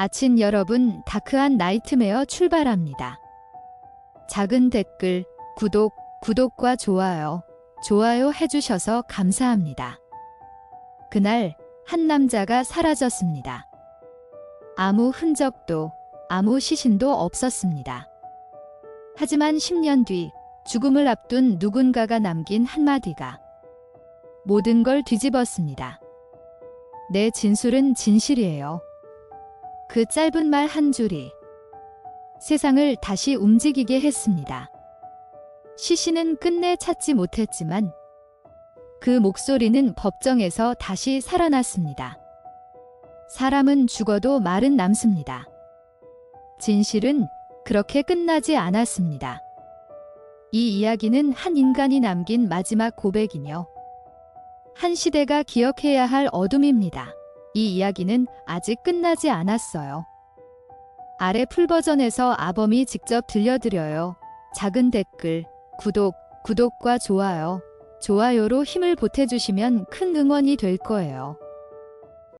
아침 여러분, 다크한 나이트메어 출발합니다. 작은 댓글, 구독, 구독과 좋아요, 좋아요 해주셔서 감사합니다. 그날 한 남자가 사라졌습니다. 아무 흔적도, 아무 시신도 없었습니다. 하지만 10년 뒤 죽음을 앞둔 누군가가 남긴 한마디가 모든 걸 뒤집었습니다. 내 진술은 진실이에요. 그 짧은 말 한 줄이 세상을 다시 움직이게 했습니다. 시신은 끝내 찾지 못했지만 그 목소리는 법정에서 다시 살아났습니다. 사람은 죽어도 말은 남습니다. 진실은 그렇게 끝나지 않았습니다. 이 이야기는 한 인간이 남긴 마지막 고백이며 한 시대가 기억해야 할 어둠입니다. 이 이야기는 아직 끝나지 않았어요. 아래 풀버전에서 아범이 직접 들려드려요. 작은 댓글, 구독, 구독과 좋아요, 좋아요로 힘을 보태주시면 큰 응원이 될 거예요.